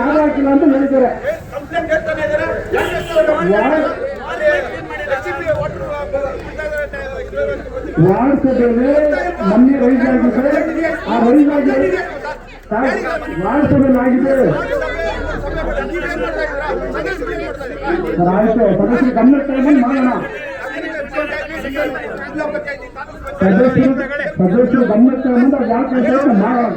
ಜಾಗ ಹಾಕಿಲ್ಲ ಅಂತ ಹೇಳಿದ್ದಾರೆ? ವಾರ್ಡ್ ಸಭೆಯಲ್ಲಿ ಮೊನ್ನೆ ರೈಸ್ ಆಗಿದೆ. ಆ ರೈಸ್ ಆಗಿ ವಾರ್ಡ್ ಸಭೆಯಲ್ಲಿ ಆಗಿದೆ. ಆಯ್ತು. ಸದಸ್ಯರು ಮಾಡೋಣ. ಸದಸ್ಯರು ಗಮನ ಮಾಡೋಣ.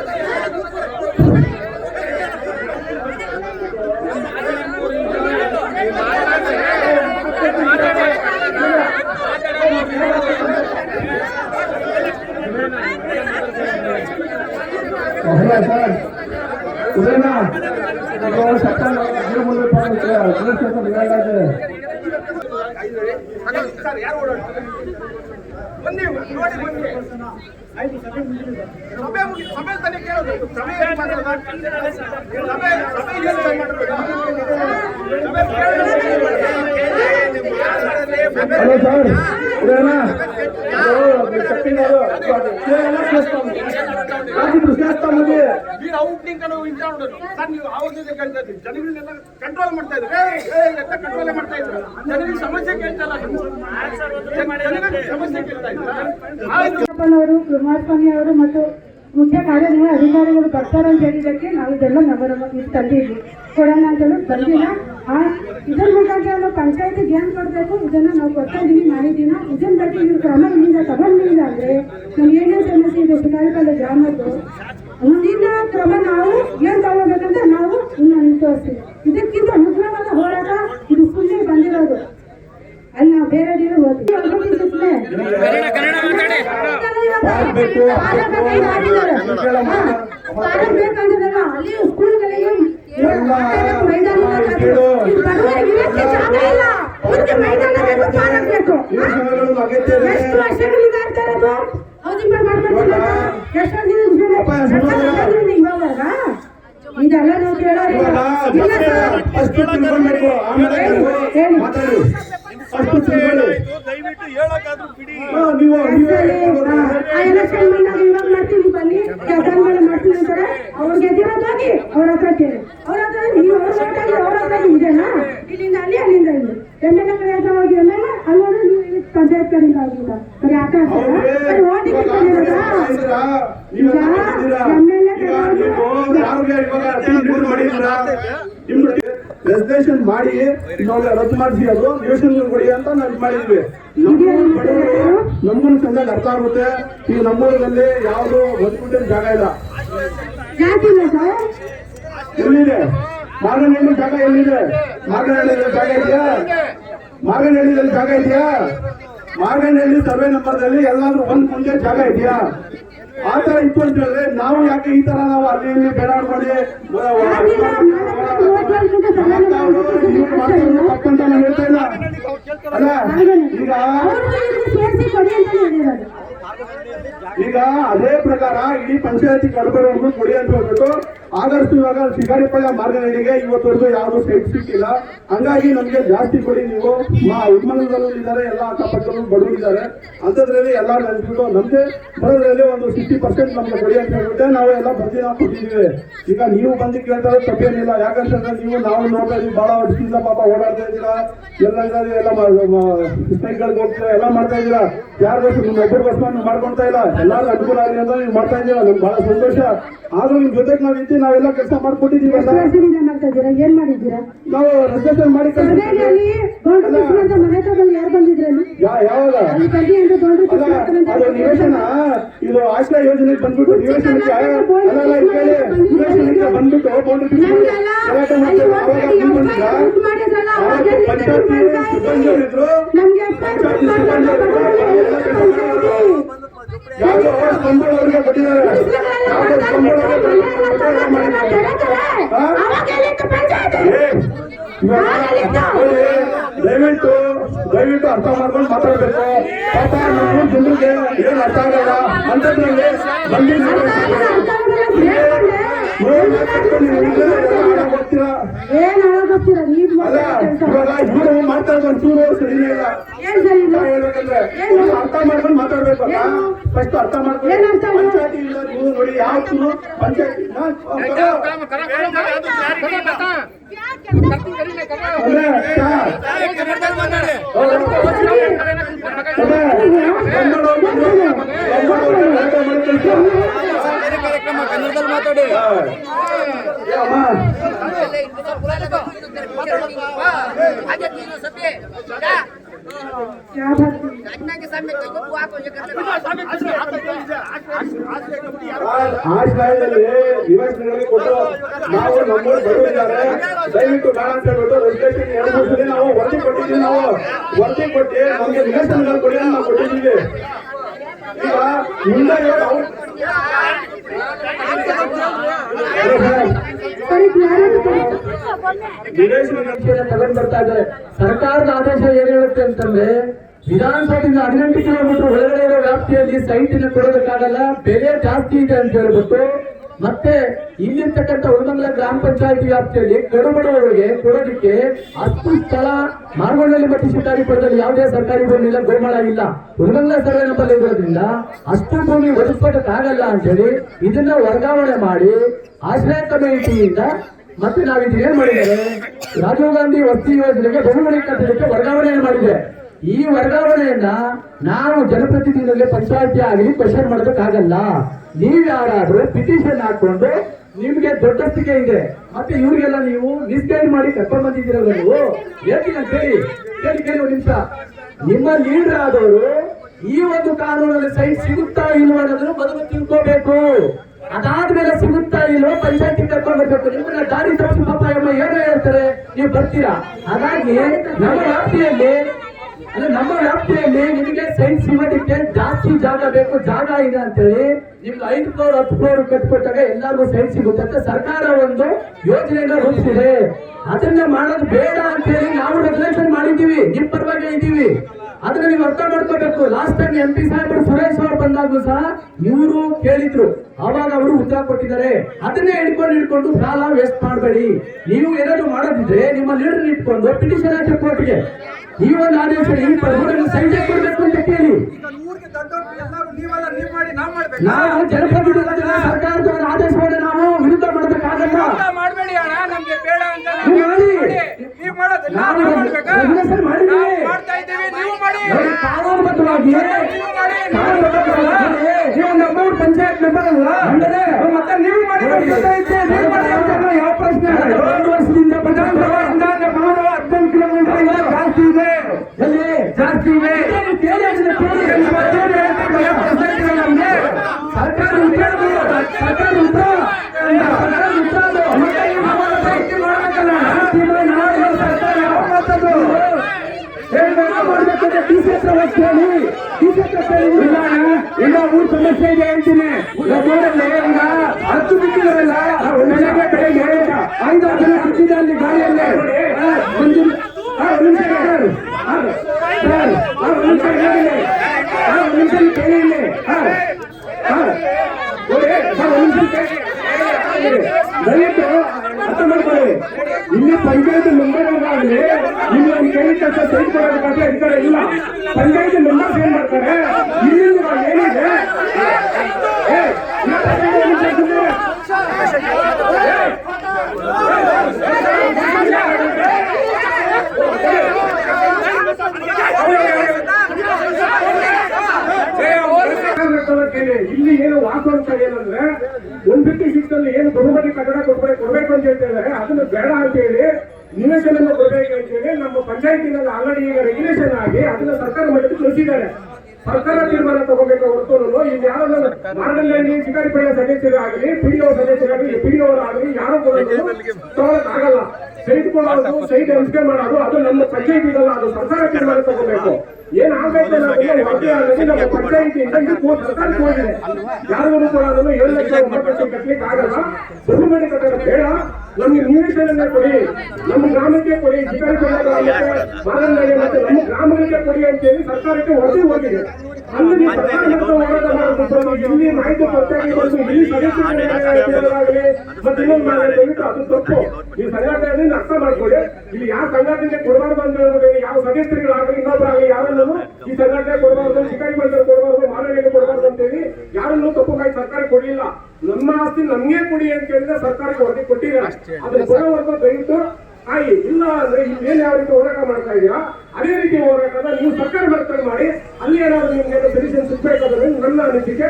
ಬನ್ನಿ ಸಭೆ ಮುಗಿ ಸಭೆ ತಾನೇ ಕೇಳೋದು ಸಭೆ ಏನ್ ಮಾಡೋದು? ಸಭೆ ಸಭೆ ಏನ್ ಮಾಡೋದು? ಹಲೋ ಸರ್ ಇದೇನಾ ಇದು ಚೆಕ್ಕಿಂಗ್ ಅದು ಎಲ್ಲ ಸೇರ್ಸ್ತಾನೆ మీరు ಔಟ್ ಲಿಂಕ್ ನಾವು ಇಂತ ನೋಡೋದು ಸರ್, ನೀವು ಆವಾಗದಿಂದ ಕೇಳ್ತಾ ಇದ್ದೀವಿ ಜನಗಳನ್ನೆಲ್ಲ ಕಂಟ್ರೋಲ್ ಮಾಡ್ತಾ ಇದ್ರೆ. ಎಲ್ಲ ಕಂಟ್ರೋಲ್ ಮಾಡ್ತಾ ಇದ್ರು. ಜನಗಳ ಸಮಸ್ಯೆ ಕೇಳ್ತಾ ಇಲ್ಲ ಸಮಸ್ಯೆ ಕೇಳ್ತಾ ಇದ್ರು ಕುಮಾರಸ್ವಾಮಿ ಅವರು ಮತ್ತು ಮುಖ್ಯ ಕಾರ್ಯನಿರ್ವಹ ಅಧಿಕಾರಿಗಳು ಬರ್ತಾರೆ ಅಂತ ಹೇಳಿದಕ್ಕೆ ನಾವು ಇದೆಲ್ಲ ನಂಬರ್ ತಂದಿದ್ವಿ. ಕೊಡೋಣ ಅಂತ ಬಂದಿಲ್ಲ. ಆ, ಇದ್ರ ಮುಖಾಂತರ ನಾವು ಪಂಚಾಯತಿ ಏನು ಕೊಡಬೇಕು. ಇದನ್ನ ನಾವು ಕೊಡ್ತಾ ಇದ್ದೀವಿ ಮಾಡಿದ್ದೀನ ಇದನ್ನ ಬಗ್ಗೆ ನೀವು ಕ್ರಮ ಇಲ್ಲಿಂದ ತಗೊಂಡಿಲ್ಲ ಅಂದ್ರೆ ನಮ್ಗೆ ಏನೇ ಸಮಸ್ಯೆ ಇದೆ ಶಿಕಾರಿಪಲ್ಲಿ ಗ್ರಾಮದ್ದು. ಕ್ರಮ ನಾವು ಏನ್ ತಗೋಬೇಕಂತ ನಾವು ಇನ್ನು ತೋರಿಸ್ತೀವಿ ಇದಕ್ಕಿಂತ ಮುಖ್ಯವಾದ ಹೋರಾಟ ಇದು ಸುಮ್ಮನೆ ಬಂದಿರೋದು. ಅಲ್ಲಿ ನಾವು ಬೇರೆ ಬೇರೆ ಹೋಗ್ತೀವಿ ಅಲ್ಲಿ ಸ್ಕೂಲ್ಗಳಿಗೆ. ಮೈದಾನ ಬೇಕು ಎಷ್ಟು ವರ್ಷಗಳಿಂದ ಆಗ್ತಾ ಇರೋದು ಹೌಸಿಂಗ್ ಬೋರ್ಡ್ ಮಾಡ್ಕೊಡ್ತಿಲ್ಲ ಎಷ್ಟು ವರ್ಷದಿಂದ ಅಪ್ಪ, ಸುಮ್ಮನೆ ಇವಾಗ ಇದೆಲ್ಲ ನಾವು ಕೇಳೋರು ಇವಾಗ ಇಲ್ಲ ಸರ್. ಫಸ್ಟ್ ತಿಳ್ಕೊಳ್ಬೇಕು ಆಮೇಲೆ ಹೇಳಿ. ಮಾತಾಡಿ ಫಸ್ಟ್ ತಿಳ್ಕೊಳ್ಳಿ ದಯವಿಟ್ಟು ಹೇಳಕ್ಕಾದ್ರೂ ಬಿಡಿ. ನೀವು ಎಲೆಕ್ಷನ್ ಬಂದಾಗ ಇವಾಗ ಮಾಡ್ತೀವಿ ಬನ್ನಿ. ಕೆಲಸಗಳು ಮಾಡ್ತೀವಿ ಅಂತಾರೆ ಅವ್ರಿಗೆ ಗೆದ್ದಿರೋದು ಹೋಗಿ ಅವ್ರ ಹತ್ರ ಕೇಳಿ ಅವ್ರ ಹತ್ರ ನೀವು ಅವ್ರ ಓಟಾಗಿ ಅವ್ರ ಹತ್ರ ಇದೆನಾ ಇಲ್ಲಿಂದ ಅಲ್ಲಿ ಅಲ್ಲಿಂದ ಇಲ್ಲಿ ಎಂ ಎಲ್ ಎ ಕಡೆ ಹತ್ರ ಹೋಗಿ ಎಂ ಎಲ್ ಎ ಅಲ್ಲಿ ಹೋದ್ರೆ ನೀವು ಇಲ್ಲಿ ಪಂಚಾಯತ್ ಕಡೆಯಿಂದ ಆಗಿಲ್ಲ ಬರೀ ಆಟ ಆಡ್ತಾರಾ? ಹೌದ್ರಿ? ಬರೀ ಓಟಿಗೆ ಇವಾಗ ಬಂದಿರೋದಾ? ಇದ್ದೀರಾ? ನೀವೆಲ್ಲ ಈಗ ಬಂದಿದ್ದೀರಾ? MLA ಈಗ ನೀವು ಯಾರಿಗೆ ಇವಾಗ ಟೀಮ್ ಲೀಡ್ ಮಾಡಿದ್ದೀರಾ? ನಿಮ್ದು ರೆಸರ್ವೇಶನ್ ಮಾಡಿ ನಾವು ರದ್ದು ಮಾಡಿಸಿ ಅದು. ನಿವೇಶನ ಕೊಡಿ ಅಂತ ನಾವು ಮಾಡಿದ್ವಿ. ನಮ್ಮೂರು ಸಂಘ ಅರ್ಥ ಆಗುತ್ತೆ ಈ ನಮ್ಮೂರಲ್ಲಿ ಯಾವುದು ಬದುಕುಂಟೆ ಜಾಗ ಇಲ್ಲ. ಎಲ್ಲಿದೆ? ಮಾಗನಹಳ್ಳಿ ಜಾಗ ಎಲ್ಲಿದೆ? ಮಾರ್ಗನಹಳ್ಳಿ ಜಾಗ ಇದೆಯಾ? ಮಾಗನಹಳ್ಳಿಯಲ್ಲಿ ಜಾಗ ಇದೆಯಾ? ಮಾಗನಹಳ್ಳಿ ಸರ್ವೆ ನಂಬರ್ದಲ್ಲಿ ಎಲ್ಲಾದ್ರೂ ಒಂದ್ ಮುಂದೆ ಜಾಗ ಇದೆಯಾ? ಆ ತರ ಹೇಳಿದ್ರೆ ನಾವು ಯಾಕೆ ಈ ತರ ನಾವು ಅಲ್ಲಿ ಇಲ್ಲಿ. ತಪ್ಪಂತ ನಾನು ಹೇಳ್ತಾ ಇಲ್ಲ. ಅಲ್ಲ ಈಗ ಅವ್ರಿಗೂ ಇವ್ರಿಗೂ ಸೇರ್ಸಿ ಕೊಡಿ ಅಂತ ಹೇಳಿರೋದು ಈಗ ಅದೇ ಪ್ರಕಾರ ಇಡೀ ಪಂಚಾಯತಿ ಕಡಬರವನ್ನು ಕೊಡಿ ಅಂತ ಹೇಳ್ಬಿಟ್ಟು ಆದಷ್ಟು ಇವಾಗ ಶಿಕಾರಿಪಳ್ಳ ಮಾರ್ಗನಹಳ್ಳಿಗೆ ಇವತ್ತವರೆಗೂ ಯಾವುದು ಸೈಟ್ ಸಿಕ್ಕಿಲ್ಲ. ಹಂಗಾಗಿ ನಮ್ಗೆ ಜಾಸ್ತಿ ಕೊಡಿ ನೀವು. ಮಾ ಉದ್ಮನದಲ್ಲೂ ಇದ್ದಾರೆ, ಎಲ್ಲ ಅಕ್ಕಪಕ್ಕದಲ್ಲೂ ಬಡವರಿದ್ದಾರೆ ಅಂಥದ್ರಲ್ಲಿ ಎಲ್ಲ ನೆನ್ಸ್ಬಿಟ್ಟು ನಮ್ಗೆ ಬರೋದ್ರಲ್ಲಿ ಒಂದು ಸಿಕ್ಸ್ಟಿ ಪರ್ಸೆಂಟ್ ನಮ್ಗೆ ಕೊಡಿ ಅಂತ ಹೇಳ್ಬಿಟ್ಟೆ. ನಾವು ಎಲ್ಲ ಬರ್ದಿ ನಾವು ಕೊಟ್ಟಿದ್ದೀವಿ. ಈಗ ನೀವು ಬಂದು ಕೇಳ್ತಾರೆ ತಪ್ಪೇನಿಲ್ಲ. ಯಾಕಂತಂದ್ರೆ ನೀವು ನಾವು ನೋಡ್ತಾ ಇದೀವಿ ಬಹಳ ವರ್ಷದಿಂದ ಪಾಪ ಓಡಾಡ್ತಾ ಇದ್ದೀರಾ? ಎಲ್ಲ ಎಲ್ಲ ಸ್ನೇಹಿತರಿಗೆ ಹೋಗ್ತೀರಾ? ಎಲ್ಲ ಮಾಡ್ತಾ ಇದ್ದೀರಾ? ಯಾರಿಗೋಸ್ಕರ? ನಿಮ್ಮ ಒಬ್ಬರಿಗೋಸ್ಕರ ಮಾಡ್ಕೊಳ್ತಾ ಇಲ್ಲ? ಎಲ್ಲಾರು ಅನುಕೂಲ ಆಗಲಿ ಅಂತ ನೀವು ಮಾಡ್ತಾ ಇದ್ದೀರಾ? ನಮ್ಗೆ ಬಹಳ ಸಂತೋಷ. ಆದ್ರೂ ನಿಮ್ ಜೊತೆಗೆ ನಾವು ಇದ್ದು ನಾವೆಲ್ಲ ಕೆಲಸ ಮಾಡ್ಕೊಟ್ಟಿದ್ದೀವಿ ಅಂತ. ಮಾಡ್ತಾ ಇದ್ದೀರಾ? ಏನ್ ಮಾಡಿದ್ದೀರಾ? ನಾವು ರಜೆ ಮಾಡಿ ಕಳ್ಸಿದ್ದೀವಿ. ಸರ್ವೇನಲ್ಲಿ ಗೌಂಡ್ರ ಕೃಷ್ಣಂತ ಮನೆ ತಗೊಂಡು ಯಾರು ಬಂದಿದ್ರಲ್ಲಿ ಯಾ- ಯಾವಾಗ? ಅಲ್ಲಿ ಬನ್ನಿ ಅಂತ ಗೌಂಡ್ರ ಅದು ನಿವೇಶನ? ಇದು ಆಶ್ರಯ ಯೋಜನೆಗೆ ಬಂದ್ಬಿಟ್ಟು ನಿವೇಶನಕ್ಕೆ ಅಲ್ಲ ಅಲ್ಲ ಈ ಕೇಳಿ ನಿವೇಶನಕ್ಕೆ ಬಂದ್ಬಿಟ್ಟು ಪಂಚಾಯತ್ ಸಿಬ್ಬಂದಿ ಪಂಚಾಯತಿ ಪಂಚಾಯತಿ ಸಿಬ್ಬಂದಿಯವರು ಪಂಚಾಯತಿ. ಯಾವ್ದೋ ಕೊಟ್ಟಿದ್ದಾರೆ ಯಾವ್ದೋ ದಯವಿಟ್ಟು ದಯವಿಟ್ಟು ಅರ್ಥ ಮಾಡ್ಕೊಂಡು ಮಾತಾಡ್ಬೇಕು. ಪಾಪ ನಮ್ಮ ಜನರಿಗೆ ಏನ್ ಅರ್ಥ ಆಗಲ್ಲ. ಅಂತದ್ರಲ್ಲಿ ಬಂದಿದ್ದು ಹೋಗ್ತೀರಾ ಏನ್ ಹಾಳಾಗೋಗ್ತೀರಾ ನೀವು ಅಲ್ಲ ಇವಾಗ ಇವರು ಇರೋ ಒಂಚೂರು ಸರಿನೇ ಇಲ್ಲ. ಏನ್ ಸರಿ ಇಲ್ಲ? ನಾ ಹೇಳ್ಬೇಕಂದ್ರೆ ನೀವು ಅರ್ಥ ಮಾಡ್ಕೊಂಡು ಫಸ್ಟ್ ಅರ್ಥ ಮಾಡ್ಕೊಂಡು ಏನ್ ಅರ್ಥ ಇಲ್ಲ? ಪಂಚಾಯತಿ ಇಲ್ಲ ನೀವು ಕೊಡಿ ಯಾವತ್ತೂ ಪಂಚಾಯತ್ ಅಂದ್ರೆ ಮಾತಾಡಿ. ಯಾವ ಭಾಷೆ? ಆ ಸ್ಥಳದಲ್ಲಿ ನಿವಾಸಿಗಳಿಗೆ ಕೊಟ್ಟು ನಾವು ನಮ್ಮೂರು ಬಡವರಿದ್ದಾರೆ ದಯವಿಟ್ಟು ಬೇಡ ಅಂತ ಹೇಳ್ಬಿಟ್ಟು ರೆಜಿಸ್ಟ್ರೇಷನ್ ಎರಡು ಮೂರು ನಾವು ವರದಿ ಕೊಟ್ಟಿದ್ದೀವಿ ನಾವು ವರದಿ ಕೊಟ್ಟು ನಮಗೆ ನಿವೇಶನಗಳು ಕೊಡಿ ನಾವು ಕೊಟ್ಟಿದ್ದೀವಿ ಈಗ ಮುಂದೆ ಕೊಡಿ. ನಿವೇಶನಗಳು ತಗೊಂಡ್ ಬರ್ತಾ ಇದ್ದಾರೆ. ಸರ್ಕಾರದ ಆದೇಶ ಏನ್ ಹೇಳುತ್ತೆ ಅಂತಂದ್ರೆ, ವಿಧಾನಸೌಧದಿಂದ ಹದಿನೆಂಟು ಕಿಲೋಮೀಟರ್ ಒಳಗಡೆ ಇರೋ ವ್ಯಾಪ್ತಿಯಲ್ಲಿ ಸೈಟಿನ ಕೊಡೋದಕ್ಕಾಗಲ್ಲ, ಬೆಲೆ ಜಾಸ್ತಿ ಇದೆ ಅಂತ ಹೇಳ್ಬಿಟ್ಟು, ಮತ್ತೆ ಇಲ್ಲಿರ್ತಕ್ಕಂಥ ಉಳಮಂಗಲ ಗ್ರಾಮ ಪಂಚಾಯತಿ ವ್ಯಾಪ್ತಿಯಲ್ಲಿ ಕಡುಬಡವರಿಗೆ ಕೊಡೋದಕ್ಕೆ ಹತ್ತು ಸ್ಥಳ ಮಾರ್ಗೊಂಡಲ್ಲಿ ಮತ್ತು ಶಿಕಾರಿಪುರದಲ್ಲಿ ಯಾವುದೇ ಸರ್ಕಾರಿ ಭೂಮಿ ಇಲ್ಲ, ಗೋಮಾಳ ಇಲ್ಲ. ಉಳಮಂಗಲ ಸರ್ವೆ ಇರೋದ್ರಿಂದ ಅಷ್ಟು ಭೂಮಿ ಅಂತ ಅಂತೇಳಿ ಇದನ್ನ ವರ್ಗಾವಣೆ ಮಾಡಿ ಆಶ್ರಯ ಕಮಿಟಿಯಿಂದ ಮತ್ತೆ ನಾವು ಇದು ಏನ್ ಮಾಡಿದ್ದೇವೆ? ರಾಜೀವ್ ಗಾಂಧಿ ವಸ್ತಿ ಯೋಜನೆಗೆ ಬಹುಮಡಿ ಕಟ್ಟಡಕ್ಕೆ ವರ್ಗಾವಣೆಯನ್ನು ಮಾಡಿದೆ ಈ ವರ್ಗಾವಣೆಯನ್ನ ನಾವು ಜನಪ್ರತಿನಿಧಿಗಳಿಗೆ ಪಂಚಾಯತಿ ಆಗಲಿ ಕ್ವಶನ್ ಮಾಡೋದಕ್ಕಾಗಲ್ಲ ನೀವ್ ಯಾರಾದ್ರೂ ಪಿಟಿಷನ್ ಹಾಕೊಂಡು ನಿಮ್ಗೆ ದೊಡ್ಡಸ್ತಿಕೆ ಇದೆ. ಮತ್ತೆ ಇವ್ರಿಗೆಲ್ಲ ನೀವು ಮಿಸ್ಗೈಡ್ ಮಾಡಿ ಕರ್ಕೊಂಡ್ ಬಂದಿದ್ದೀರಲ್ಲ ನೀವು? ಹೇಳ್ತೀನಿ ಹೇಳಿ ಕೇಳಿ? ಕೇಳಿ ನಿಮಿಷ. ನಿಮ್ಮ ಲೀಡರ್ ಆದವರು ಈ ಒಂದು ಕಾನೂನಲ್ಲಿ ಸೈ ಸಿಗುತ್ತಾ ಇಲ್ವಾ ಅನ್ನೋದನ್ನು ಮೊದಲು ತಿಳ್ಕೋಬೇಕು. ಅದಾದ್ಮೇಲೆ ಸಿಗುತ್ತಾ ಇಲ್ಲೋ ಪಂಚಾಯತಿ ಕರ್ಕೊಂಡು ಬರ್ಬೇಕು ನಿಮ್ಮನ್ನ ದಾರಿ ತಪ್ಪಿ ಪಾಪ ಅಮ್ಮ ಏನೋ ಹೇಳ್ತಾರೆ, ನೀವು ಬರ್ತೀರಾ? ಹಾಗಾಗಿ ನಮ್ಮ ವ್ಯಾಪ್ತಿಯಲ್ಲಿ, ಅಂದ್ರೆ ನಮ್ಮ ವ್ಯಾಪ್ತಿಯಲ್ಲಿ ನಿಮಗೆ ಸೈನ್ಸ್ ಸಿಗೋದಕ್ಕೆ ಜಾಸ್ತಿ ಜಾಗ ಬೇಕು, ಜಾಗ ಇದೆ ಅಂತೇಳಿ ನಿಮ್ಗೆ ಐದು ಫ್ಲೋರ್ ಹತ್ತು ಫ್ಲೋರ್ ಕಟ್ಕೊಟ್ಟಾಗ ಎಲ್ಲರಿಗೂ ಸೈನ್ಸ್ ಸಿಗುತ್ತೆ ಅಂತ ಸರ್ಕಾರ ಒಂದು ಯೋಜನೆಯನ್ನ ರೂಪಿಸಿದೆ. ಅದನ್ನ ಮಾಡೋದು ಬೇಡ ಅಂತೇಳಿ ನಾವು ರೆಗ್ಯುಲೇಷನ್ ಮಾಡಿದ್ದೀವಿ. ನಿಮ್ಮ ಪರವಾಗಿ ಇದ್ದೀವಿ. ಅದನ್ನ ನೀವು ಅರ್ಥ ಮಾಡ್ಕೋಬೇಕು. ಲಾಸ್ಟ್ ಟೈಮ್ ಎಂ ಪಿ ಸಾಹೇಬರು ಸುರೇಶ್ ಅವರು ಬಂದಾಗ್ಲೂ ಸಹ ಇವರು ಕೇಳಿದ್ರು. ಅವಾಗ ಅವರು ಉತ್ತರ ಕೊಟ್ಟಿದ್ದಾರೆ. ಅದನ್ನೇ ಹಿಡ್ಕೊಂಡು ಹಿಡ್ಕೊಂಡು ಕಾಲ ವೇಸ್ಟ್ ಮಾಡಬೇಡಿ. ನೀವು ಏನಾದ್ರು ಮಾಡೋದಿದ್ರೆ ನಿಮ್ಮ ಲೀಡರ್ ಇಟ್ಕೊಂಡು ಪಿಟಿಷನ್ ಹಾಕಿ ಕೋರ್ಟ್ಗೆ ಈ ಒಂದು ಆದೇಶ ಈ ಪದವನ್ನು ಸಂಜೆ ಕೊಡ್ಬೇಕು ಅಂತ ಕೇಳಿ. ನಾವು ಜನಪ್ರತಿನಿಧಿಗಳ ಸರ್ಕಾರದ ಒಂದು ಆದೇಶವನ್ನು ನಾವು ವಿರುದ್ಧ ಮಾಡಬೇಕಾಗಲ್ಲ. ಮಾಡಬೇಡಿ ಅಣ್ಣ ನಮ್ಗೆ ಬೇಡ ಅಂತ ನೀವು ಮಾಡಿ. ಡಿ ಸಿ ಹತ್ರ ಹೋಗಿ ಕೇಳಿ ಡಿ ಸಿ ಹತ್ರ ಕೇಳಿ ಇಲ್ಲ ಅಣ್ಣ, ಈಗ ಮೂರು ಸಮಸ್ಯೆ ಇದೆ ಹೇಳ್ತೀನಿ ನಮ್ಮೂರಲ್ಲಿ ಈಗ ಹತ್ತು ಬಿಟ್ಟಿದಾರಲ್ಲ ಬೆಳಗ್ಗೆ ಬೆಳಗ್ಗೆ ಐದಾರು ಜನ ಬಿಟ್ಟಿದೆ ಅಲ್ಲಿ ಗಾಳಿಯಲ್ಲೇ ಆ, ಒಂದು ಆ, ಒಂದು ನಿಮಿಷ ಸರ್. ಆ, ಸರ್, ಆ, ಒಂದು ನಿಮಿಷ ಹೇಳಿ. ಆ, ಒಂದು ನಿಮಿಷ ಕೇಳಿ ಇಲ್ಲಿ. ಆ, ಆ, ನೋಡಿ, ಸರ್, ಒಂದು ನಿಮಿಷ ಕೇಳಿ. ದಯವಿಟ್ಟು ಅರ್ಥ ಮಾಡ್ಕೊಳ್ಳಿ ಇಲ್ಲಿ ಪಂಚಾಯತ್ ಮೆಂಬರ್ ಆಗಲಿ ಇಲ್ಲಿ ಒಂದು ಕೈ ಕೆಲಸ ತೆಗೆದುಕೊಳ್ಳಬೇಕಾದ್ರೆ ಕೊಡೋದಕ್ಕಾಗಲಿ ಅಧಿಕಾರ ಇಲ್ಲ. ಪಂಚಾಯತ್ ಮೆಂಬರ್ಸ್ ಏನ್ ಮಾಡ್ತಾರೆ? ಇಲ್ಲಿಂದ ಏನಿದೆ ಏ, ಈ ಪಂಚಾಯ್ತಿ ಒಂದು ನಿಮಿಷ ಸುಮ್ನೆ. ಕೇಳಿ ಇಲ್ಲಿ ಏನು ವಾಸ್ತವಂತ ಏನಂದ್ರೆ ಒಂದ್ ಫಿಫ್ಟಿ ಸಿಕ್ಸ್ ಅಲ್ಲಿ ಏನು ಬಹುಮತಿ ಕಟ್ಟಡ ಕೊಡ್ಬೇಕು ಕೊಡ್ಬೇಕು ಅಂತ ಹೇಳ್ತಿದ್ದಾರೆ ಅದನ್ನು ಬೇಡ ಅಂತ ಹೇಳಿ ನಿವೇಶನ ಕೊಡ್ಬೇಕು ಅಂತ ಹೇಳಿ ನಮ್ಮ ಪಂಚಾಯತಿನಲ್ಲಿ ಆಲ್ರೆಡಿ ಈಗ ರೆಗ್ಯುಲೇಷನ್ ಆಗಿ ಅದನ್ನ ಸರ್ಕಾರ ಮಟ್ಟಕ್ಕೆ ಕಳಿಸಿದ್ದಾರೆ ಸರ್ಕಾರ ತೀರ್ಮಾನ ತಗೋಬೇಕು ಹೊರತು ಇಲ್ಲಿ ಯಾರು ಮಾರ್ಗದಲ್ಲಿ ಶಿಕಾರಿ ಪಡೆಯ ಸದಸ್ಯರಾಗಲಿ ಪಿಡಿಒ ಸದಸ್ಯರಾಗಲಿ ಪಿಡಿಒ ಆಗಲಿ ಯಾರು ಕೂಡ ತಗೊಳಕ್ ಆಗಲ್ಲ. ಸೈಟ್ ಕೊಡೋದು ಸೈಟ್ ಹಂಚಿಕೆ ಮಾಡೋದು ಅದು ನಮ್ಮ ಪಂಚಾಯತಿಗಲ್ಲ ಅದು ಸರ್ಕಾರ ತೀರ್ಮಾನ ತಗೋಬೇಕು. ಏನ್ ಆಗ್ಬೇಕು ನಮ್ಮ ಪಂಚಾಯತಿಯಿಂದ ಸರ್ಕಾರಕ್ಕೆ ಹೋಗಿದೆ. ಯಾರಿಗೂ ಕೂಡ ಅದನ್ನು ಏಳು ಲಕ್ಷ ಒಂಬತ್ತು ಕಟ್ಟಲಿಕ್ಕೆ ಆಗಲ್ಲ. ಬಹುಮನೆ ಕಟ್ಟಡ ಬೇಡ. ನಮ್ಗೆ ನಿವೇಶನ ಕೊಡಿ. ನಮ್ಮ ಗ್ರಾಮಕ್ಕೆ ಕೊಡಿ. ಮಾರನ್ನಲ್ಲಿ ಮತ್ತೆ ನಮ್ಮ ಗ್ರಾಮಗಳಿಗೆ ಕೊಡಿ ಅಂತ ಹೇಳಿ ಸರ್ಕಾರಕ್ಕೆ ಹೊರಗೆ ಹೋಗಿದೆ. ಇಲ್ಲಿ ಮಾಹಿತಿ ಇಲ್ಲಿ ಮತ್ತೆ ಇನ್ನೊಂದು ಮಾಡಿ ದಯವಿಟ್ಟು ಅದು ತಪ್ಪು. ಈ ಸಂಘಟನೆಯನ್ನು ಅರ್ಥ ಮಾಡ್ಕೊಳ್ಳಿ. ಇಲ್ಲಿ ಯಾವ ಸಂಘಟನೆಗೆ ಕೊಡಬಾರ್ದು ಅಂತ ಹೇಳೋದು ಯಾವ ಸದಸ್ಯರುಗಳಾಗಲಿ ಇನ್ನೊಬ್ಬರಾಗಲಿ ಯಾರನ್ನೂ ಈ ಸಂಘಟನೆ ಕೊಡಬಾರ್ದು ಶಿಕಾರಿ ಮಂಡಳಿ ಕೊಡಬಾರ್ದು ಮಾನವೀಯತೆ ಕೊಡಬಾರ್ದು ಅಂತ ಹೇಳಿ ಯಾರನ್ನೂ ತಪ್ಪು ಕಾಯಿ ಸರ್ಕಾರ ಕೊಡಲಿಲ್ಲ ಆಸ್ತಿ ನಮ್ಗೆ ಕೊಡಿ ಅಂತ ಹೇಳಿದ್ರೆ ಸರ್ಕಾರಕ್ಕೆ ವರದಿ ಕೊಟ್ಟಿದ್ದಾರೆ ಅದ್ರ ಕೊಡೋವರೆಗೂ ದಯವಿಟ್ಟು ಆಗಿ ಇಲ್ಲ ಅಂದ್ರೆ ಏನ್ ಯಾವ ರೀತಿ ಹೋರಾಟ ಮಾಡ್ತಾ ಇದೀರಾ ಅದೇ ರೀತಿ ಹೋರಾಟನ ನೀವು ಸರ್ಕಾರ ಮಾಡ್ಕೊಂಡು ಮಾಡಿ ಅಲ್ಲಿ ಏನಾದ್ರು ನಿಮ್ಗೆ ಸೊಲ್ಯೂಷನ್ ಸಿಗ್ಬೇಕಾದ್ರೆ ನನ್ನ ಅನಿಸಿಕೆ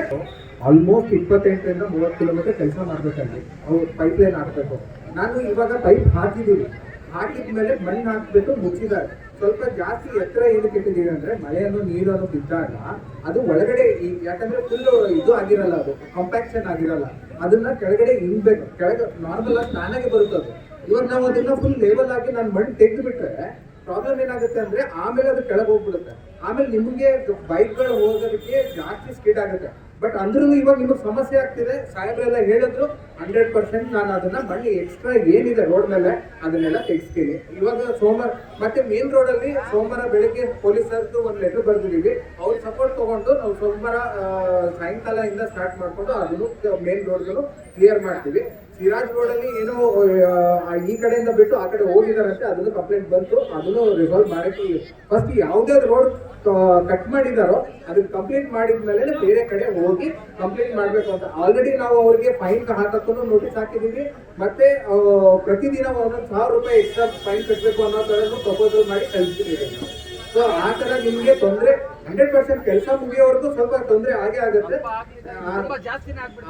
ಆಲ್ಮೋಸ್ಟ್ ಇಪ್ಪತ್ತೆಂಟರಿಂದ ಮೂವತ್ತು ಕಿಲೋಮೀಟರ್ ಕೆಲಸ ಮಾಡ್ಬೇಕಲ್ಲಿ ಅವ್ರು ಪೈಪ್ ಲೈನ್ ಹಾಕ್ಬೇಕು. ನಾನು ಇವಾಗ ಪೈಪ್ ಹಾಕಿದ್ದೀವಿ ಹಾಕಿದ್ಮೇಲೆ ಮಣ್ಣು ಹಾಕ್ಬೇಕು, ಮುಚ್ಚಿದ್ದಾರೆ. ಸ್ವಲ್ಪ ಜಾಸ್ತಿ ಎತ್ತರ ಏನಕ್ಕೆ ಇಟ್ಟಿದ್ದೀವಿ ಅಂದ್ರೆ ಮಳೆಯನ್ನು ನೀರನ್ನು ಬಿದ್ದಾಗ ಅದು ಒಳಗಡೆ ಯಾಕಂದ್ರೆ ಫುಲ್ ಇದು ಆಗಿರಲ್ಲ ಅದು ಕಾಂಪ್ಯಾಕ್ಷನ್ ಆಗಿರಲ್ಲ. ಅದನ್ನ ಕೆಳಗಡೆ ಇನ್ಬೇಕು ಕೆಳಗೆ ನಾರ್ಮಲ್ ಆಗಿ ತಾನಾಗೆ ಬರುತ್ತೆ ಅದು. ಇವಾಗ ನಾವು ಅದನ್ನ ಫುಲ್ ಲೆವೆಲ್ ಆಗಿ ನಾನು ಮಣ್ಣು ತೆಗೆದು ಬಿಟ್ರೆ ಪ್ರಾಬ್ಲಮ್ ಏನಾಗುತ್ತೆ ಅಂದ್ರೆ ಆಮೇಲೆ ಅದು ಕೆಳಗೆ ಹೋಗ್ಬಿಡುತ್ತೆ. ಆಮೇಲೆ ನಿಮಗೆ ಬೈಕ್ಗಳು ಹೋಗೋದಕ್ಕೆ ಜಾಸ್ತಿ ಸ್ಪೀಡ್ ಆಗುತ್ತೆ. ಬಟ್ ಅಂದ್ರೂ ಇವಾಗ ನಿಮಗೆ ಸಮಸ್ಯೆ ಆಗ್ತಿದೆ. ಸಾಹೇಬ್ರೆಲ್ಲ ಹೇಳಿದ್ರು ಹಂಡ್ರೆಡ್ ಪರ್ಸೆಂಟ್ ನಾನು ಅದನ್ನ ಮಣ್ಣು ಎಕ್ಸ್ಟ್ರಾ ಏನಿದೆ ರೋಡ್ ಮೇಲೆ ಅದನ್ನೆಲ್ಲ ತೆಗಿಸ್ತೀನಿ. ಇವಾಗ ಸೋಮವಾರ, ಮತ್ತೆ ಮೇನ್ ರೋಡ್ ಅಲ್ಲಿ ಸೋಮವಾರ ಬೆಳಿಗ್ಗೆ ಪೊಲೀಸರ್ದು ಒಂದು ಲೆಟರ್ ಬರ್ದಿದೀವಿ. ಅವ್ರ ಸಪೋರ್ಟ್ ತಗೊಂಡು ನಾವು ಸೋಮವಾರ ಸಾಯಂಕಾಲದಿಂದ ಸ್ಟಾರ್ಟ್ ಮಾಡ್ಕೊಂಡು ಅದನ್ನು ಮೇನ್ ರೋಡ್ಗಳು ಕ್ಲಿಯರ್ ಮಾಡ್ತೀವಿ. ರೋಡ್ ಅಲ್ಲಿ ಏನೋ ಈ ಕಡೆಯಿಂದ ಬಿಟ್ಟು ಆ ಕಡೆ ಹೋಗಿದಾರಂತೆ, ಅದನ್ನು ಕಂಪ್ಲೇಂಟ್ ಬಂತು, ಅದನ್ನು ರಿಸಾಲ್ವ್ ಮಾಡಕ್ಕೆ ಫಸ್ಟ್ ಯಾವುದೇ ರೋಡ್ ಕಟ್ ಮಾಡಿದಾರೋ, ಅದನ್ನ ಕಂಪ್ಲೇಂಟ್ ಮಾಡಿದ್ಮೇಲೆ ಬೇರೆ ಕಡೆ ಹೋಗಿ ಕಂಪ್ಲೇಂಟ್ ಮಾಡ್ಬೇಕು ಅಂತ. ಆಲ್ರೆಡಿ ನಾವು ಅವ್ರಿಗೆ ಫೈನ್ ಹಾಕಕ್ಕೂ ನೋಟಿಸ್ ಹಾಕಿದೀವಿ. ಮತ್ತೆ ಪ್ರತಿದಿನ ಒಂದೊಂದು ಸಾವಿರ ರೂಪಾಯಿ ಎಕ್ಸ್ಟ್ರಾ ಫೈನ್ ಕಟ್ಟಬೇಕು ಅನ್ನೋ ತರ ಪ್ರಪೋಸಲ್ ಮಾಡಿ ಕಳಿಸ್ತೀವಿ ಸೊ ಆ ಥರ ನಿಮಗೆ ತೊಂದ್ರೆ ಹಂಡ್ರೆಡ್ ಪರ್ಸೆಂಟ್ ಕೆಲಸ ಮುಗಿಯೋವರೆಗೂ ಸ್ವಲ್ಪ ತೊಂದರೆ ಆಗೇ ಆಗುತ್ತೆ.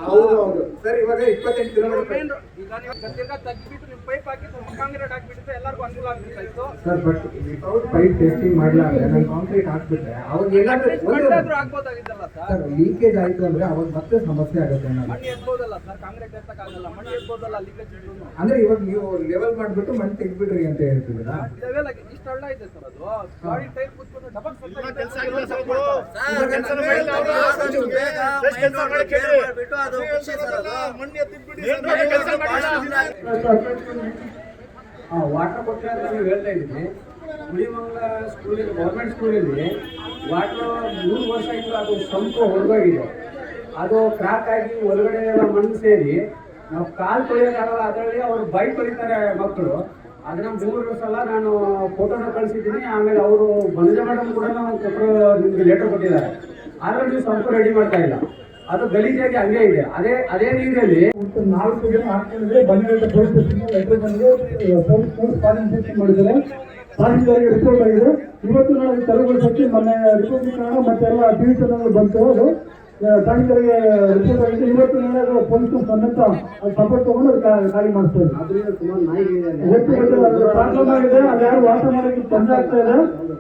ಹೌದು ಹೌದು. ಸರ್ ಇವಾಗ ಇಪ್ಪತ್ತೆಂಟು kilometre sir but without pipe testing ಮಾಡಲ್ಲ ಅಂದ್ರೆ ನಾನು ಕಾಂಕ್ರೀಟ್ ಹಾಕ್ಬಿಟ್ರೆ ಅವಾಗ ಏನಾದ್ರೂ ಸರ್ ಸರ್ ಲೀಕೇಜ್ ಆಯ್ತು ಅಂದ್ರೆ ಅವಾಗ ಮತ್ತೆ ಸಮಸ್ಯೆ ಆಗುತ್ತೆ ಅಂದ್ರೆ ಇವಾಗ ನೀವು ಲೆವೆಲ್ ಮಾಡ್ಬಿಟ್ಟು ಮಣ್ಣು ತೆಗ್ದ್ಬಿಡ್ರಿ ಅಂತ ಹೇಳ್ತಿದ್ದೀರಾ? ಇದಾವೆಲ್ಲ ಇಷ್ಟು ಹಳ್ಳ ಇದೆ ಸರ್ ಅದು. ಗಾಡಿ ಟೈರ್ ಕೂತ್ಕೊಂಡು ಡಬಲ್ ಕೆಲಸ ವಾಟರ್ ಕೊಟ್ಟರೆ ಅಂತ ನೀವು ಹೇಳ್ತಾ ಇದ್ದೀನಿ ಹುಳಿಮಂಗ್ಲ ಸ್ಕೂಲಲ್ಲಿ ಗೌರ್ಮೆಂಟ್ ಸ್ಕೂಲಲ್ಲಿ ವಾಟರ್ ಮೂರು ವರ್ಷ ಇದ್ರೆ ಅದು ಸಂಪ ಹೊರಗೋಗಿದೆ ಅದು ಕ್ರಾಕ್ ಆಗಿ ಒಳಗಡೆ ಎಲ್ಲ ಮಣ್ಣು ಸೇರಿ ನಾವು ಕಾಲು ತೊಳೆಯೋಕ್ಕಾಗಲ್ಲ ಅದರಲ್ಲಿ ಅವರು ಬೈಕ್ ತೊಳಿತಾರೆ ಮಕ್ಕಳು. ಅದನ್ನ ಮೂರು ಸಲ ನಾನು ಫೋಟೋನ ಕಳಿಸಿದ್ದೀನಿ, ಆಮೇಲೆ ಅವರು ಮನೋಜ ಮೇಡಮ್ ಕೂಡ ನಾವು ಕೊಟ್ಟರು ನಿಮಗೆ ಲೆಟರ್ ಕೊಟ್ಟಿದ್ದಾರೆ. ಆದ್ರೆ ನೀವು ಸಂಪು ರೆಡಿ ಮಾಡ್ತಾ ಇಲ್ಲ. ಅದು ಗಲೀಜಾಗಿ ಹಂಗೆ ಇದೆ. ಅದೇ ಅದೇ ನೀರಲ್ಲಿ ನಾಲ್ಕು ಜನ ಆಗ್ತಿದ್ರೆ ಬಂದಿರೋ ಪೊಲೀಸ್ ಸ್ಟೇಷನ್ ಲೆಟರ್ ಬಂದು ಪಾಲಿಸಿ ಮಾಡಿದ್ದಾರೆ. ಪಾಲಿಸಿದವರಿಗೆ ರಿಪೋರ್ಟ್ ಆಗಿದೆ. ಇವತ್ತು ನಾವು ತೆರವುಗೊಳಿಸೋಕ್ಕೆ ಮೊನ್ನೆ ಕಾರಣ, ಮತ್ತೆ ಎಲ್ಲ ಟಿ ವಿ ಬಂತು. ಅದು ಠಾಣೆಗಳಿಗೆ ರಿಪೋರ್ಟ್ ಆಗಿದೆ ಇವತ್ತು ಏನಾದರೂ ಪೊಲೀಸ್ ಸಮೇತ ಸಪೋರ್ಟ್ ತಗೊಂಡು ಖಾಲಿ ಮಾಡ್ತಾ ಇದ್ದಾರೆ ಇವತ್ತು ಮತ್ತೆ ಅದು ಪ್ರಾಬ್ಲಮ್ ಆಗಿದೆ ಅದು ಯಾರು ವಾಸ ಮಾಡೋಕ್ಕೆ ತೊಂದರೆ ಆಗ್ತಾ ಇದೆ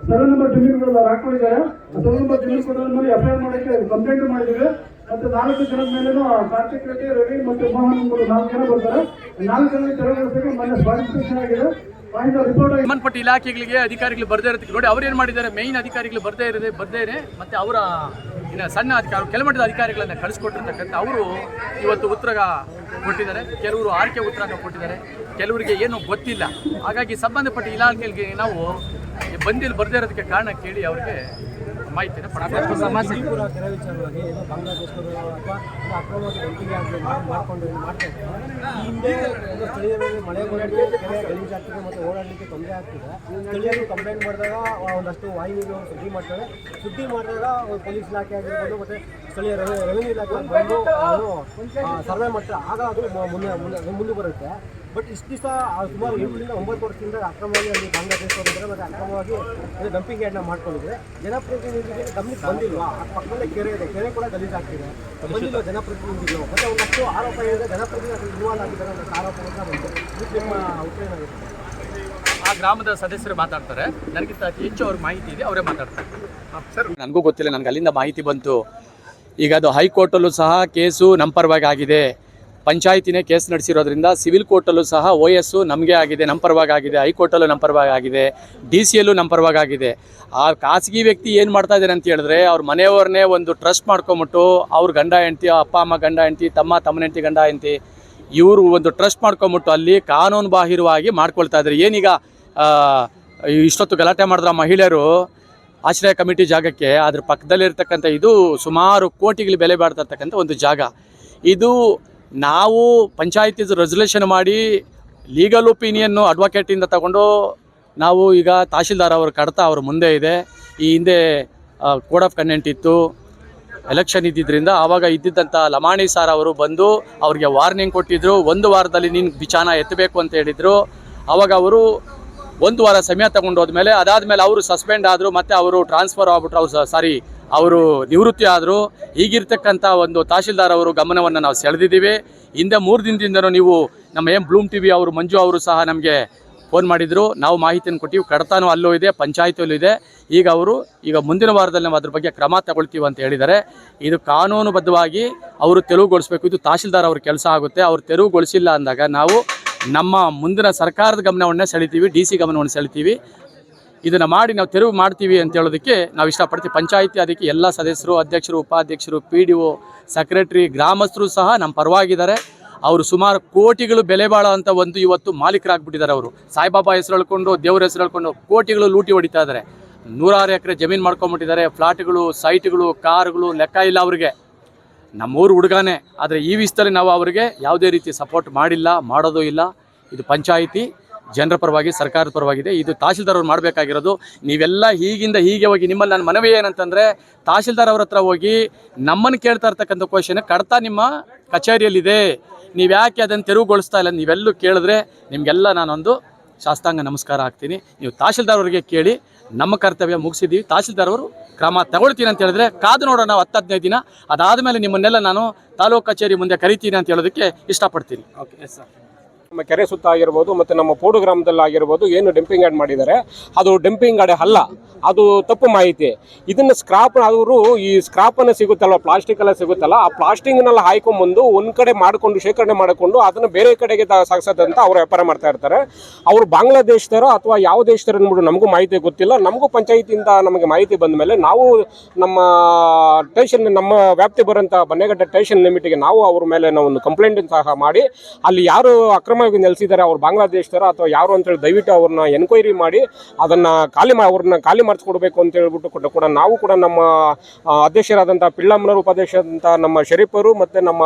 ಸೆವೆನ್ ನಂಬರ್ ಅವ್ರು ಹಾಕೊಂಡಿದ್ದಾರೆ ಸೆವೆನ್ ನಂಬರ್ ಜಮೀನು ಕೊಡೋದ್ರ ಮೇಲೆ ಎಫ್ ಐ ಆರ್ ಮಾಡೋಕ್ಕೆ ಕಂಪ್ಲೇಂಟ್ ಮಾಡಿದ್ದೀವಿ. ಮತ್ತೆ ನಾಲ್ಕು ಜನದ ಮೇಲೇನು ಕಾರ್ತಿಕ್ ರೆಡ್ಡಿ ರವಿ ಮತ್ತು ಮೋಹನ್ ನಾಲ್ಕು ಜನ ಬರ್ತಾರೆ. ನಾಲ್ಕು ಜನ ತೆರವುಗೊಳಿಸೋಕೆ ಮೊನ್ನೆ ರಿಪೋರ್ಟ್ ಆಗಿದೆ ಸಂಬಂಧಪಟ್ಟ ಇಲಾಖೆಗಳಿಗೆ ಅಧಿಕಾರಿಗಳು ಬರ್ದೇ ಇರೋದಕ್ಕೆ ನೋಡಿ ಅವ್ರು ಏನು ಮಾಡಿದ್ದಾರೆ? ಮೇಯ್ನ್ ಅಧಿಕಾರಿಗಳು ಬರ್ದೇ ಇರದೆ ಬರ್ದೇ ಮತ್ತು ಅವರ ಇನ್ನು ಸಣ್ಣ ಅಧಿಕಾರಿ ಕೆಳಮಟ್ಟದ ಅಧಿಕಾರಿಗಳನ್ನ ಕಳಿಸ್ಕೊಟ್ಟಿರ್ತಕ್ಕಂಥ ಅವರು ಇವತ್ತು ಉತ್ತರ ಕೊಟ್ಟಿದ್ದಾರೆ. ಕೆಲವರು ಆರ್ಕೆ ಉತ್ತರ ಕೊಟ್ಟಿದ್ದಾರೆ. ಕೆಲವರಿಗೆ ಏನು ಗೊತ್ತಿಲ್ಲ. ಹಾಗಾಗಿ ಸಂಬಂಧಪಟ್ಟ ಇಲಾಖೆಗಳಿಗೆ ನಾವು ಬಂದಿಲ್ಲಿ ಬರ್ದೇ ಇರೋದಕ್ಕೆ ಕಾರಣ ಕೇಳಿ ಅವರಿಗೆ ಸ್ಥಳೀಯರಲ್ಲಿ ಮಳೆ ಮತ್ತು ಓಡಾಡಲಿಕ್ಕೆ ತೊಂದರೆ ಆಗ್ತಿದೆ. ಸ್ಥಳೀಯರು ಕಂಪ್ಲೇಂಟ್ ಮಾಡಿದಾಗ ಒಂದಷ್ಟು ಮಾಡ್ತಾರೆ ಮಾಡಿದಾಗ ಪೊಲೀಸ್ ಇಲಾಖೆ ಮತ್ತು ಸ್ಥಳೀಯ ರೆವೆ- ರೆವೆನ್ಯೂ ಇಲಾಖೆ ಬಂದು ಸರ್ವೆ ಮಾಡ್ತಾರೆ. ಆಗ ಅದು ಮುಂದೆ ಮುಂದೆ ಮುಂದೆ ಬರುತ್ತೆ. ಬಟ್ ಇಷ್ಟು ದಿವಸ ಸುಮಾರು ಎಂಟರಿಂದ ಒಂಬತ್ತು ವರ್ಷದಿಂದ ಅಕ್ರಮವಾಗಿ ಅಲ್ಲಿ ಬಾಂಗ್ಲಾದೇಶದವರಿದ್ದಾರೆ ಮತ್ತು ಅಕ್ರಮವಾಗಿ ಡಂಪಿಂಗ್ ಯಾರ್ಡ್ನ ಮಾಡ್ಕೊಂಡಿದ್ರೆ ಜನಪ್ರತಿನಿಧಿಗಳಿಗೆ ಗಮನಕ್ಕೆ ಬಂದಿಲ್ವಾ? ಆ ಪಕ್ಕದಲ್ಲೇ ಕೆರೆ ಇದೆ ಕೆರೆ ಕೂಡ ಗಲೀಜಾಗ್ತಿದೆ ಬಂದಿಲ್ಲ ಜನಪ್ರತಿನಿಧಿಗಳು? ಮತ್ತೆ ಒಂದಷ್ಟು ಆರೋಪ ಏನಿದೆ ಜನಪ್ರತಿನಿಧಿ ಇನ್ವಾಲ್ವ್ ಆಗಿದ್ದಾರೆ ಅನ್ನೋ ಆರೋಪ ಕೂಡ ಬಂತು. ಇದು ನಿಮ್ಮ ಉಪಯೋಗ ಆ ಗ್ರಾಮದ ಸದಸ್ಯರು ಮಾತಾಡ್ತಾರೆ. ನನಗಿಂತ ಅತಿ ಹೆಚ್ಚು ಅವ್ರಿಗೆ ಮಾಹಿತಿ ಇದೆ ಅವರೇ ಮಾತಾಡ್ತಾರೆ. ಸರ್. ನನಗೂ ಗೊತ್ತಿಲ್ಲ ನನಗೆ ಅಲ್ಲಿಂದ ಮಾಹಿತಿ ಬಂತು. ಈಗ ಅದು ಹೈಕೋರ್ಟಲ್ಲೂ ಸಹ ಕೇಸು ನಮ್ಮ ಪರವಾಗಿ ಆಗಿದೆ. ಪಂಚಾಯತಿನೇ ಕೇಸ್ ನಡೆಸಿರೋದ್ರಿಂದ ಸಿವಿಲ್ ಕೋರ್ಟಲ್ಲೂ ಸಹ ಓ ಎಸ್ಸು ನಮಗೆ ಆಗಿದೆ ನಮ್ಮ ಪರವಾಗಿ ಆಗಿದೆ, ಹೈಕೋರ್ಟಲ್ಲೂ ನಮ್ಮ ಪರವಾಗಿ ಆಗಿದೆ, ಡಿ ಸಿ ಯಲ್ಲೂ ನಮ್ಮ ಪರವಾಗಿ ಆಗಿದೆ. ಆ ಖಾಸಗಿ ವ್ಯಕ್ತಿ ಏನು ಮಾಡ್ತಾ ಇದ್ದಾರೆ ಅಂತ ಹೇಳಿದ್ರೆ ಅವ್ರ ಮನೆಯವ್ರನ್ನೇ ಒಂದು ಟ್ರಸ್ಟ್ ಮಾಡ್ಕೊಂಬಿಟ್ಟು ಅವ್ರ ಗಂಡ ಹೆಂಡತಿ, ಅಪ್ಪ, ಅಮ್ಮ, ಗಂಡ ಹೆಂಡತಿ, ತಮ್ಮ, ತಮ್ಮನ ಹೆಂಡತಿ, ಗಂಡ ಹೆಂಡತಿ, ಇವರು ಒಂದು ಟ್ರಸ್ಟ್ ಮಾಡ್ಕೊಂಬಿಟ್ಟು ಅಲ್ಲಿ ಕಾನೂನು ಬಾಹಿರವಾಗಿ ಮಾಡ್ಕೊಳ್ತಾ ಇದ್ದಾರೆ ಏನೀಗ ಇಷ್ಟೊತ್ತು ಗಲಾಟೆ ಮಾಡಿದ್ರ ಮಹಿಳೆಯರು ಆಶ್ರಯ ಕಮಿಟಿ ಜಾಗಕ್ಕೆ, ಅದ್ರ ಪಕ್ಕದಲ್ಲಿರ್ತಕ್ಕಂಥ ಇದು ಸುಮಾರು ಕೋಟಿಗಳು ಬೆಲೆ ಬಾಳ್ತಾ ಇರ್ತಕ್ಕಂಥ ಒಂದು ಜಾಗ. ಇದು ನಾವು ಪಂಚಾಯತಿ ರೆಸಲ್ಯೂಷನ್ ಮಾಡಿ ಲೀಗಲ್ ಒಪಿನಿಯನ್ನು ಅಡ್ವೊಕೇಟಿಂದ ತಗೊಂಡು ನಾವು ಈಗ ತಹಶೀಲ್ದಾರ್ ಅವರು ಕಡತ ಅವ್ರ ಮುಂದೆ ಇದೆ. ಈ ಹಿಂದೆ ಕೋಡ್ ಆಫ್ ಕಂಡೆಂಟ್ ಇತ್ತು. ಎಲೆಕ್ಷನ್ ಇದ್ದಿದ್ದರಿಂದ ಆವಾಗ ಇದ್ದಿದ್ದಂಥ ಲಮಾಣಿ ಸಾರ್ ಅವರು ಬಂದು ಅವ್ರಿಗೆ ವಾರ್ನಿಂಗ್ ಕೊಟ್ಟಿದ್ದರು ಒಂದು ವಾರದಲ್ಲಿ ನೀನು ಬಿಚಾನ ಎತ್ತಬೇಕು ಅಂತ ಹೇಳಿದರು. ಆವಾಗ ಅವರು ಒಂದು ವಾರ ಸಮಯ ತಗೊಂಡು ಹೋದ್ಮೇಲೆ ಅದಾದಮೇಲೆ ಅವರು ಸಸ್ಪೆಂಡ್ ಆದರು, ಮತ್ತು ಅವರು ಟ್ರಾನ್ಸ್ಫರ್ ಆಗ್ಬಿಟ್ರು. ಅವ್ರು ಸಾರಿ ಅವರು ನಿವೃತ್ತಿ ಆದರೂ. ಈಗಿರ್ತಕ್ಕಂಥ ಒಂದು ತಹಶೀಲ್ದಾರ್ ಅವರು ಗಮನವನ್ನು ನಾವು ಸೆಳೆದಿದ್ದೀವಿ. ಹಿಂದೆ ಮೂರು ದಿನದಿಂದನೂ ನೀವು ನಮ್ಮ ಎಂ ಬ್ಲೂಮ್ ಟಿ ಅವರು, ಮಂಜು ಅವರು ಸಹ ನಮಗೆ ಫೋನ್ ಮಾಡಿದರು. ನಾವು ಮಾಹಿತಿಯನ್ನು ಕೊಟ್ಟಿವಿ. ಕಡತನೂ ಅಲ್ಲೂ ಇದೆ, ಪಂಚಾಯತಿಯಲ್ಲೂ ಇದೆ. ಈಗ ಅವರು ಈಗ ಮುಂದಿನ ವಾರದಲ್ಲಿ ನಾವು ಅದ್ರ ಬಗ್ಗೆ ಕ್ರಮ ತಗೊಳ್ತೀವಿ ಅಂತ ಹೇಳಿದ್ದಾರೆ. ಇದು ಕಾನೂನುಬದ್ಧವಾಗಿ ಅವರು ತೆರವುಗೊಳಿಸಬೇಕು. ಇದು ತಹಶೀಲ್ದಾರ್ ಅವ್ರ ಕೆಲಸ ಆಗುತ್ತೆ. ಅವ್ರು ತೆರವುಗೊಳಿಸಿಲ್ಲ ಅಂದಾಗ ನಾವು ನಮ್ಮ ಮುಂದಿನ ಸರ್ಕಾರದ ಗಮನವನ್ನೇ ಸೆಳಿತೀವಿ, ಡಿ ಸಿ ಗಮನವನ್ನು ಸೆಳಿತೀವಿ. ಇದನ್ನು ಮಾಡಿ ನಾವು ತೆರವು ಮಾಡ್ತೀವಿ ಅಂತ ಹೇಳೋದಕ್ಕೆ ನಾವು ಇಷ್ಟಪಡ್ತೀವಿ. ಪಂಚಾಯಿತಿ ಅದಕ್ಕೆ ಎಲ್ಲ ಸದಸ್ಯರು, ಅಧ್ಯಕ್ಷರು, ಉಪಾಧ್ಯಕ್ಷರು ಪಿ ಡಿ ಒ ಸೆಕ್ರೆಟ್ರಿ ಗ್ರಾಮಸ್ಥರು ಸಹ ನಮ್ಮ ಪರವಾಗಿದ್ದಾರೆ. ಅವರು ಸುಮಾರು ಕೋಟಿಗಳು ಬೆಲೆ ಬಾಳೋ ಒಂದು ಇವತ್ತು ಮಾಲೀಕರಾಗ್ಬಿಟ್ಟಿದ್ದಾರೆ ಅವರು. ಸಾಯಿಬಾಬಾ ಹೆಸರು ಹೇಳ್ಕೊಂಡು, ದೇವ್ರ ಹೆಸರು ಹೇಳ್ಕೊಂಡು ಕೋಟಿಗಳು ಲೂಟಿ ಹೊಡಿತಾ ಇದ್ದಾರೆ. ನೂರಾರು ಎಕರೆ ಜಮೀನು ಮಾಡ್ಕೊಂಬಿಟ್ಟಿದ್ದಾರೆ. ಫ್ಲಾಟ್ಗಳು, ಸೈಟ್ಗಳು, ಕಾರ್ಗಳು ಲೆಕ್ಕ ಇಲ್ಲ ಅವ್ರಿಗೆ. ನಮ್ಮೂರು ಹುಡುಗನೇ. ಆದರೆ ಈ ವಿಷಯದಲ್ಲಿ ನಾವು ಅವರಿಗೆ ಯಾವುದೇ ರೀತಿ ಸಪೋರ್ಟ್ ಮಾಡಿಲ್ಲ, ಮಾಡೋದೂ ಇಲ್ಲ. ಇದು ಪಂಚಾಯಿತಿ. ಜನರ ಪರವಾಗಿ, ಸರ್ಕಾರದ ಪರವಾಗಿದೆ. ಇದು ತಹಶೀಲ್ದಾರ್ ಅವ್ರು ಮಾಡಬೇಕಾಗಿರೋದು. ನೀವೆಲ್ಲ ಹೀಗಿಂದ ಹೀಗೆ ಹೋಗಿ ನಿಮ್ಮಲ್ಲಿ ನನ್ನ ಮನವಿ ಏನಂತಂದರೆ, ತಹಶೀಲ್ದಾರ್ ಅವ್ರ ಹತ್ರ ಹೋಗಿ ನಮ್ಮನ್ನು ಕೇಳ್ತಾ ಇರ್ತಕ್ಕಂಥ ಕ್ವಶನ್ ಕಡತ ನಿಮ್ಮ ಕಚೇರಿಯಲ್ಲಿದೆ. ನೀವು ಯಾಕೆ ಅದನ್ನು ತೆರವುಗೊಳಿಸ್ತಾ ಇಲ್ಲ? ನೀವೆಲ್ಲೂ ಕೇಳಿದ್ರೆ ನಿಮಗೆಲ್ಲ ನಾನೊಂದು ಶಾಸ್ತಾಂಗ ನಮಸ್ಕಾರ ಹಾಕ್ತೀನಿ. ನೀವು ತಹಶೀಲ್ದಾರ್ ಅವರಿಗೆ ಕೇಳಿ ನಮ್ಮ ಕರ್ತವ್ಯ ಮುಗಿಸಿದ್ದೀವಿ. ತಹಶೀಲ್ದಾರ್ ಅವರು ಕ್ರಮ ತಗೊಳ್ತೀನಿ ಅಂತ ಹೇಳಿದ್ರೆ ಕಾದು ನೋಡೋಣ ಹತ್ತು ಹದಿನೈದು ದಿನ. ಅದಾದಮೇಲೆ ನಿಮ್ಮನ್ನೆಲ್ಲ ನಾನು ತಾಲೂಕು ಕಚೇರಿ ಮುಂದೆ ಕರಿತೀನಿ ಅಂತ ಹೇಳೋದಕ್ಕೆ ಇಷ್ಟಪಡ್ತೀನಿ. ಓಕೆ ಸರ್ ನಮ್ಮ ಕೆರೆ ಸುತ್ತ ಆಗಿರ್ಬೋದು ಮತ್ತು ನಮ್ಮ ಪೋಡು ಗ್ರಾಮದಲ್ಲಿ ಆಗಿರ್ಬೋದು ಏನು ಡಂಪಿಂಗ್ ಯಾರ್ಡ್ ಮಾಡಿದ್ದಾರೆ. ಅದು ಡಂಪಿಂಗ್ ಯಾರ್ಡ್ ಅಲ್ಲ, ಅದು ತಪ್ಪು ಮಾಹಿತಿ. ಇದನ್ನು ಸ್ಕ್ರಾಪ್ ಅವರು ಈ ಸ್ಕ್ರಾಪನ್ನು ಸಿಗುತ್ತಲ್ಲ ಪ್ಲಾಸ್ಟಿಕ್ ಎಲ್ಲ ಸಿಗುತ್ತಲ್ಲ, ಆ ಪ್ಲಾಸ್ಟಿಕ್ನೆಲ್ಲ ಹಾಯ್ಕೊಂಬಂದು ಒಂದು ಕಡೆ ಮಾಡಿಕೊಂಡು ಶೇಖರಣೆ ಮಾಡಿಕೊಂಡು ಅದನ್ನು ಬೇರೆ ಕಡೆಗೆ ಸಾಗಿಸೋದಂತ ಅವರು ವ್ಯಾಪಾರ ಮಾಡ್ತಾ ಇರ್ತಾರೆ. ಅವರು ಬಾಂಗ್ಲಾದೇಶದರೋ ಅಥವಾ ಯಾವ ದೇಶದರೋ ಅಂದ್ಬಿಟ್ಟು ನಮಗೂ ಮಾಹಿತಿ ಗೊತ್ತಿಲ್ಲ. ನಮಗೂ ಪಂಚಾಯಿತಿಯಿಂದ ನಮಗೆ ಮಾಹಿತಿ ಬಂದ ಮೇಲೆ ನಾವು ನಮ್ಮ ಟೇಷನ್ ನಮ್ಮ ವ್ಯಾಪ್ತಿ ಬರೋಂಥ ಬನ್ನೆಗಡ್ಡೆ ಟೇಷನ್ ಲಿಮಿಟಿಗೆ ನಾವು ಅವ್ರ ಮೇಲೆ ನಾವು ಒಂದು ಕಂಪ್ಲೇಂಟ್ ಸಹ ಮಾಡಿ, ಅಲ್ಲಿ ಯಾರು ಅಕ್ರಮವಾಗಿ ನೆಲೆಸಿದ್ದಾರೆ ಅವ್ರು ಬಾಂಗ್ಲಾದೇಶದರ ಅಥವಾ ಯಾರು ಅಂತೇಳಿ ದಯವಿಟ್ಟು ಅವ್ರನ್ನ ಎನ್ಕ್ವೈರಿ ಮಾಡಿ ಅದನ್ನು ಖಾಲಿ ಮಾ ಅವ್ರನ್ನ ಖಾಲಿ ಮಾಡಿಸ್ಕೊಡ್ಬೇಕು ಅಂತ ಹೇಳ್ಬಿಟ್ಟು ಕೂಡ ಕೂಡ ನಾವು ಕೂಡ ನಮ್ಮ ಅಧ್ಯಕ್ಷರಾದಂಥ ಪಿಳ್ಳಮ್ಮನವರು ಉಪಾಧ್ಯಕ್ಷರಾದಂಥ ನಮ್ಮ ಶರೀಫರು ಮತ್ತು ನಮ್ಮ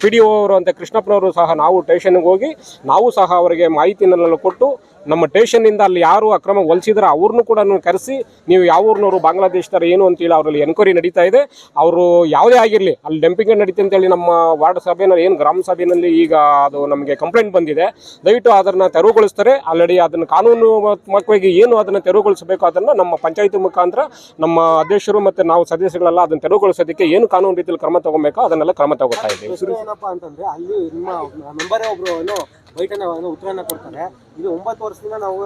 ಪಿ ಡಿ ಅವರು ಅಂತ ಕೃಷ್ಣಪ್ಪನವರು ಸಹ ನಾವು ಟೇಷನ್ಗೆ ಹೋಗಿ ನಾವು ಸಹ ಅವರಿಗೆ ಮಾಹಿತಿನೆಲ್ಲ ಕೊಟ್ಟು ನಮ್ಮ ಟೇಷನ್ನಿಂದ ಅಲ್ಲಿ ಯಾರು ಅಕ್ರಮ ಹೊಲಿಸಿದ್ರೆ ಅವ್ರನ್ನೂ ಕೂಡ ಕರೆಸಿ, ನೀವು ಯಾವ ಊರಿನವರು, ಬಾಂಗ್ಲಾದೇಶದವ್ರು ಏನು ಅಂತೇಳಿ ಅವರಲ್ಲಿ ಎನ್ಕ್ವೈರಿ ನಡೀತಾ ಇದೆ. ಅವರು ಯಾವುದೇ ಆಗಿರಲಿ, ಅಲ್ಲಿ ಡಂಪಿಂಗ್ ನಡೀತೆ ಅಂತೇಳಿ ನಮ್ಮ ವಾರ್ಡ್ ಸಭೆಯಲ್ಲಿ ಏನು ಗ್ರಾಮ ಸಭೆಯಲ್ಲಿ ಈಗ ಅದು ನಮಗೆ ಕಂಪ್ಲೇಂಟ್ ಬಂದಿದೆ. ದಯವಿಟ್ಟು ಅದನ್ನು ತೆರವುಗೊಳಿಸ್ತಾರೆ. ಆಲ್ರೆಡಿ ಅದನ್ನು ಕಾನೂನುತ್ಮಕವಾಗಿ ಏನು ಅದನ್ನು ತೆರವುಗೊಳಿಸಬೇಕು ಅದನ್ನು ನಮ್ಮ ಪಂಚಾಯಿತಿ ಮುಖಾಂತರ ನಮ್ಮ ಅಧ್ಯಕ್ಷರು ಮತ್ತು ನಾವು ಸದಸ್ಯಗಳೆಲ್ಲ ಅದನ್ನು ತೆರವುಗೊಳಿಸೋದಕ್ಕೆ ಏನು ಕಾನೂನು ರೀತಿಯಲ್ಲಿ ಕ್ರಮ ತಗೋಬೇಕೋ ಅದನ್ನೆಲ್ಲ ಕ್ರಮ ತಗೋತಾ ಇದ್ದೀವಿ. ಏನು ಉತ್ತರನ ಕೊಡ್ತಾರೆ. ಇದು ಒಂಬತ್ತು ವರ್ಷದಿಂದ ನಾವು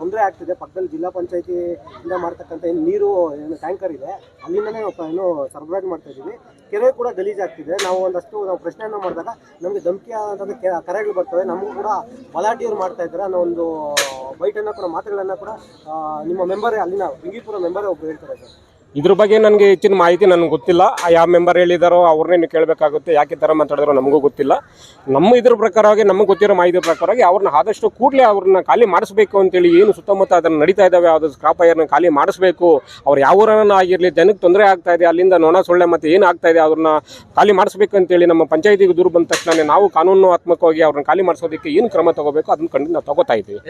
ತೊಂದರೆ ಆಗ್ತಿದೆ. ಪಕ್ಕದಲ್ಲಿ ಜಿಲ್ಲಾ ಪಂಚಾಯತಿ ಇಂದ ಮಾಡ್ತಕ್ಕಂಥ ಏನು ನೀರು, ಏನು ಟ್ಯಾಂಕರ್ ಇದೆ. ಅಲ್ಲಿಂದನೇ ಏನು ಸರಬರಾಜು ಮಾಡ್ತಾ ಇದ್ದೀವಿ. ಕೆರೆ ಕೂಡ ಗಲೀಜಾಗ್ತಿದೆ ನಾವು ಒಂದಷ್ಟು, ನಾವು ಪ್ರಶ್ನೆಯನ್ನು ಮಾಡಿದಾಗ ನಮಗೆ ಧಮಕಿ ಆದಂಥ ಕರೆಗಳು ಬರ್ತವೆ. ನಮಗೂ ಕೂಡ ಬಲಾಟಿಯವರು ಮಾಡ್ತಾ ಇದ್ದಾರೆ. ಅನ್ನೋ ಒಂದು ಬೈಟನ್ನು ಕೂಡ, ಮಾತುಗಳನ್ನು ಕೂಡ ನಿಮ್ಮ ಮೆಂಬರೇ, ಅಲ್ಲಿನ, ಬಿಂಗಿಪುರ ಮೆಂಬರೇ ಒಬ್ಬರು ಹೇಳ್ತಾರೆ ಸರ್. ಇದ್ರ ಬಗ್ಗೆ ನನಗೆ ಹೆಚ್ಚಿನ ಮಾಹಿತಿ ನನಗೆ ಗೊತ್ತಿಲ್ಲ. ಆ ಯಾವ ಮೆಂಬರ್ ಹೇಳಿದಾರೋ ಅವ್ರನ್ನೇ ಕೇಳಬೇಕಾಗುತ್ತೆ, ಯಾಕೆ ಥರ ಮಾತಾಡಿದ್ರು ನಮಗೂ ಗೊತ್ತಿಲ್ಲ. ನಮ್ಮ ಇದ್ರ ಪ್ರಕಾರವಾಗಿ, ನಮಗೆ ಗೊತ್ತಿರೋ ಮಾಹಿತಿ ಪ್ರಕಾರವಾಗಿ ಅವ್ರನ್ನ ಆದಷ್ಟು ಕೂಡಲೇ ಅವ್ರನ್ನ ಖಾಲಿ ಮಾಡಿಸ್ಬೇಕು ಅಂತೇಳಿ ಏನು ಸುತ್ತಮುತ್ತ ಅದನ್ನು ನಡೀತಾ ಇದ್ದಾವೆ ಅದು ಸ್ಕ್ರಾಪ್ ಖಾಲಿ ಮಾಡಿಸ್ಬೇಕು. ಅವ್ರು ಯಾವ ಊರನ್ನ ಆಗಿರಲಿ ಜನಕ್ಕೆ ತೊಂದರೆ ಆಗ್ತಾ ಇದೆ, ಅಲ್ಲಿಂದ ನೊಣ ಸೊಳ್ಳೆ ಮತ್ತು ಏನು ಆಗ್ತಾ ಇದೆ ಅವ್ರನ್ನ ಖಾಲಿ ಮಾಡಿಸ್ಬೇಕು ಅಂತೇಳಿ ನಮ್ಮ ಪಂಚಾಯತಿಗೆ ದೂರು ಬಂದ ತಕ್ಷಣ ನಾವು ಕಾನೂನಾತ್ಮಕವಾಗಿ ಅವ್ರನ್ನ ಖಾಲಿ ಮಾಡಿಸೋದಕ್ಕೆ ಏನು ಕ್ರಮ ತಗೋಬೇಕು, ಅದನ್ನ ಕಂಡು ನಾವು ತಗೋತಾ ಇದ್ದೀವಿ.